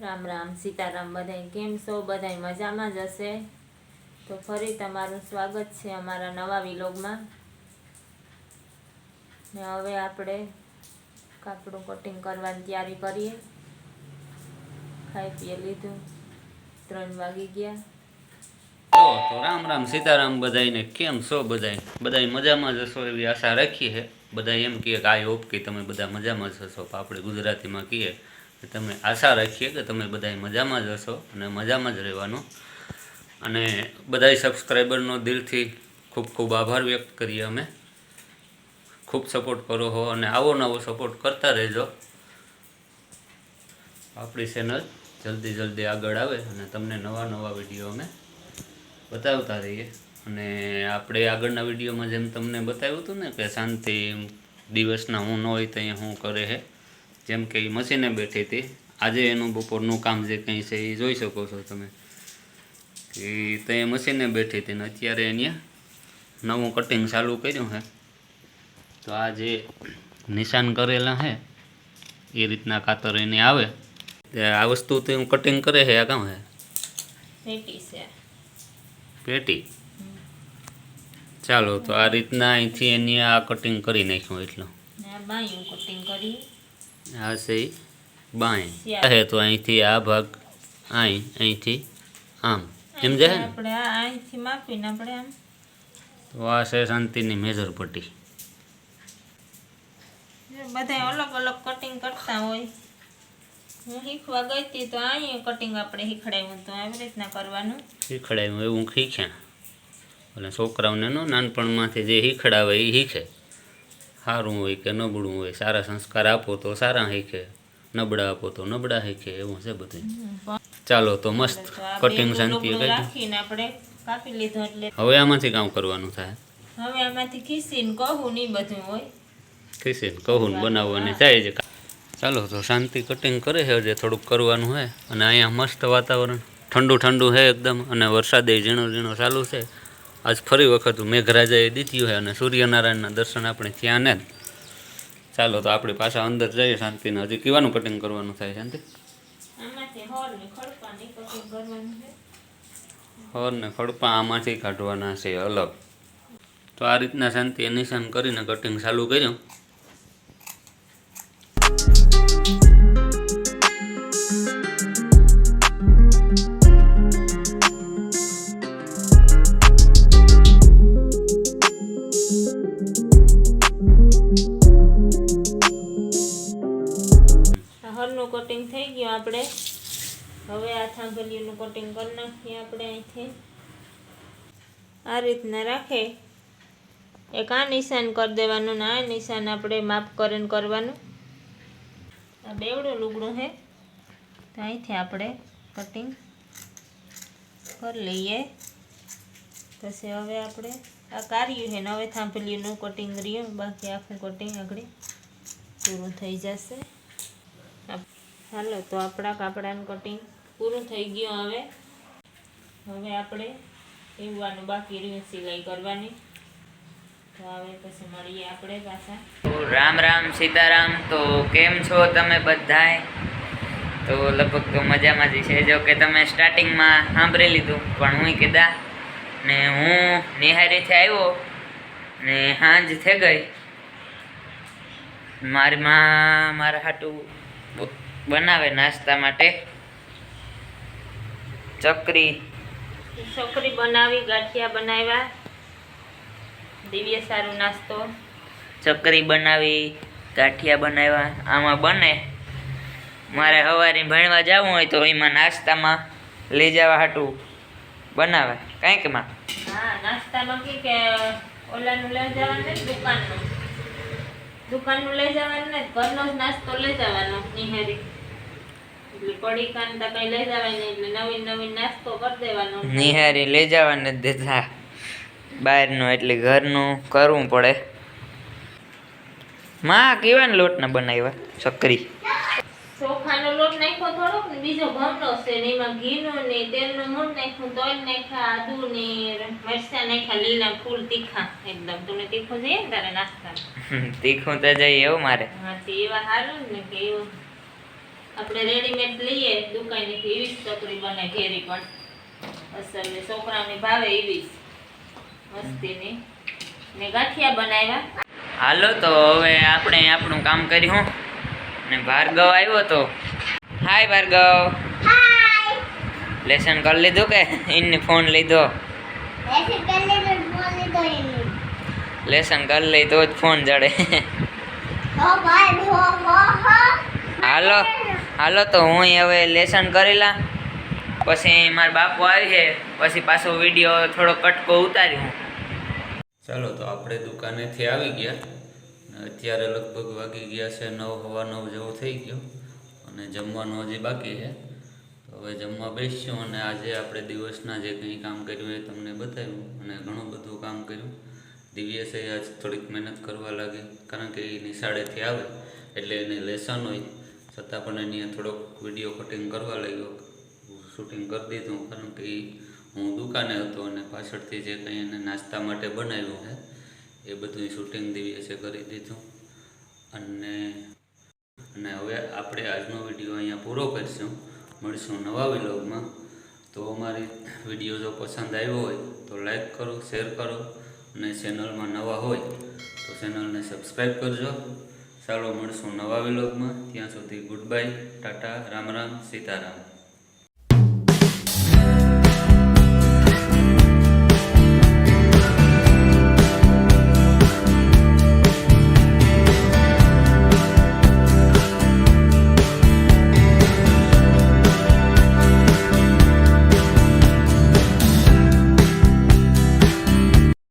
રામ રામ, સીતારામ, બધાય કેમ છો? બધાય મજામાં જ હશે? તો ફરી તમારું સ્વાગત છે અમારા નવા વિલોગમાં. ને હવે આપણે કાપડું કટિંગ કરવાની તૈયારી કરીએ. ખાઈ પીએ લીધું. ત્રણ વાગી ગયા. તો તો રામ રામ, સીતારામ બધાયને કેમ છો બધાય? બધાય મજામાં જ હશો એવી આશા રાખીએ. બધા એમ કહે કે આ હોપ કે તમે બધા મજામાં જ હશો. આપણે ગુજરાતીમાં કહીએ તમે આશા રાખીએ કે તમે બધાય મજામાં જ હશો અને મજામાં જ રહેવાનું. અને બધાય સબસ્ક્રાઈબરનો દિલથી ખૂબ ખૂબ આભાર વ્યક્ત કરીએ અમે. ખૂબ સપોર્ટ કરો હો અને આવો નવો સપોર્ટ કરતા રહેજો. આપણી ચેનલ જલ્દી જલ્દી આગળ આવે અને તમને નવા નવા વીડિયો અમે બતાવતા રહીએ. અને આપણે આગળના વિડીયોમાં જેમ તમને બતાવ્યું હતું ને કે શાંતિ, દિવસના હું ન હોય તો હું કરે છે જેમ કે એ મશીને બેઠી હતી. આજે એનું બપોરનું કામ જે કંઈ છે એ જોઈ શકો છો તમે. કે ત્યાં મશીને બેઠી હતી ને અત્યારે અહીંયા નવું કટિંગ ચાલુ કર્યું છે તો આ જે નિશાન કરેલા છે એ રીતના કાતર એને આવે. તે આ વસ્તુ તો હું કટિંગ કરે છે આ કામ છે પેટી છે. પેટી? ચાલો તો આ રીતના અહીંથી એની આ કટિંગ કરી નાખ્યું એટલું. કટિંગ કરી. ઈ બાય. હે તો અહીંથી આ ભાગ અહીં અહીંથી આમ. સમજાય ને? આપણે આ અહીંથી માપીને આપણે આમ. તો આ છે શાંતિની મેજર પટ્ટી. બધા અલગ અલગ કટિંગ કરતા હોય. હું શીખવા ગઈ હતી તો અહીંયા કટિંગ આપણે શીખડાવ્યું તો આવી રીતના કરવાનું. શીખડાયું એવું શીખ્યા એટલે છોકરાઓને નો નાનપણમાંથી જે શીખડાવે એ શીખે. સારું હોય કે નબળું હોય સારા સંસ્કાર આપો તો સારા શીખે નબળા આપો તો નબળા શીખે એવું છે બધું ચાલો તો મસ્ત કટિંગ શાંતિ કાપી લીધું એટલે. હવે આમાંથી કામ કરવાનું થાય? હવે આમાંથી ખીસીને કહું નહીં બધું હોય. ખીસીને કહું બનાવવાની થાય છે ચાલો તો શાંતિ કટિંગ કરે છે હજી થોડુંક કરવાનું છે. અને અહીંયા મસ્ત વાતાવરણ ઠંડુ ઠંડુ છે એકદમ. અને વરસાદે ઝીણો ઝીણો ચાલુ છે. આજ ફરી વખત મેઘરાજાએ દીધી છે અને સૂર્યનારાયણના દર્શન આપણે ત્યાં ને. ચાલો તો આપણે પાછા અંદર જઈએ શાંતિને. હજી કેવાનું કટિંગ કરવાનું થાય શાંતિ? હર ને ખડપા આમાંથી કાઢવાના છે અલગ. તો આ રીતના શાંતિએ નિશાન કરીને કટિંગ ચાલુ કર્યું. આપણે. હવે આ થાંભલીનું કટિંગ કરી નાખીએ આપણે અહીંથી. આ રીતના રાખે. એક આ નિશાન કરી દેવાનું ને આ નિશાન આપણે માપ કરીને કરવાનું. આ બેવડું લુગડું છે તો અહીંથી આપણે કટિંગ કરી લઈએ. પછી હવે આપણે આ કાર્યું છે હવે થાંભલીનું કટિંગ રહ્યું. બાકી આખું કટિંગ આગળ પૂરું થઈ જશે. હાલો, તો આપણા કાપડાનું કટિંગ પૂરું થઈ ગયું હવે. હવે આપણે સીવવાનું બાકી રહ્યું સિલાઈ કરવાની. તો હવે પછી મળીએ આપણે પાછા. રામ રામ સીતારામ, તો કેમ છો તમે બધાય? તો લગભગ તો મજામાં જ છે, જો કે તમે સ્ટાર્ટિંગમાં સાંભળી લીધું, પણ હું કીધા ને હું નિહારીથી આવ્યો ને સાંજ થઈ ગઈ. મારી મા, મારા હાટું બનાવે નાસ્તા માટે. ચકરી. છોકરી બનાવી ગાંઠિયા બનાવ્યા. દિવ્ય સારું નાસ્તો. ચકરી બનાવી ગાંઠિયા બનાવ્યા. આમાં બને. મારે સવારે ભણવા જવું હોય તો એમાં નાસ્તામાં લઈ જવા હાટું બનાવે. કાંઈકમાં? હા નાસ્તામાં કે ઓલાનું લઈ જવાનું દુકાનનું દુકાનનું લઈ જવાનું ને ઘરનો જ નાસ્તો લઈ જવાનો, નિહારી. એટલે પડીકાન તો કઈ લઈ જવાની એટલે નવીન નવીન નાસ્તો કરી દેવાનો. નિહારી લઈ જવા નથી બહારનું એટલે ઘરનું કરવું પડે. માં, કેવાના લોટના બનાવ્યા? ચકરી. ચોખાનો લોટ નાખ્યો થોડોક ને બીજો ઘઉંનો છે ને એમાં ઘીનો ને તેલનો મૂળ નાખ્યું તોય નાખ્યા આદુ ને મરચા નાખ્યા લીલા ફૂલ તીખા એકદમ. તમને તીખું જોઈએ ને તારે નાસ્તા તીખું તો જઈએ એવું મારે. હા તે એવા સારું ને કે એવું. આપણે રેડીમેડ લઈએ દુકાનેથી એવી જ ચકરી બને ઘેરી પણ. અસલ ને છોકરાઓને ભાવે એવી જ. મસ્તીની ને. ગાંઠિયા બનાવ્યા. હાલો તો હવે આપણે આપણું કામ કર્યું ને ભાર્ગવ આવ્યો તો હાય ભાર્ગવ. લેસન કરી લીધું કે? એને ફોન લીધો. લેસન કરી લઈ તો જ ફોન જડે. હાલો હાલો તો હું હવે લેસન કરેલા પછી મારા બાપુ આવી છે. પછી પાછો વીડિયો થોડો કટકો ઉતાર્યું ચાલો તો આપણે દુકાનેથી આવી ગયા. અને અત્યારે લગભગ વાગી ગયા છે નવ, હવા નવ જેવું થઈ ગયો અને જમવાનું હજી બાકી છે. તો હવે જમવા બેસીશું અને આજે આપણે દિવસના જે કંઈ કામ કર્યું એ તમને બતાવ્યું અને ઘણું બધું કામ કર્યું. દિવ્યસે આજ થોડીક મહેનત કરવા લાગી કારણ કે એ નિશાળેથી આવે એટલે એને લેસન હોય. છતાં પણ એની થોડોક વીડિયો કટિંગ કરવા લાગ્યો. શૂટિંગ કરી દીધું કારણ કે હું દુકાને હતો અને પાછળથી જે કંઈ એને નાસ્તા માટે બનાવ્યું છે એ બધું શૂટિંગ દિવસે કરી દીધું. અને અને હવે આપણે આજનો વીડિયો અહીંયા પૂરો કરીશું. મળીશું નવા વિલોગમાં તો અમારી વીડિયો જો પસંદ આવ્યો હોય, તો લાઈક કરો શેર કરો. અને ચેનલમાં નવા હોય, તો ચેનલને સબસ્ક્રાઈબ કરજો. ચાલો મળશું નવા વિલોગમાં ત્યાં સુધી good bye tata, Ram Ram, Sitaram.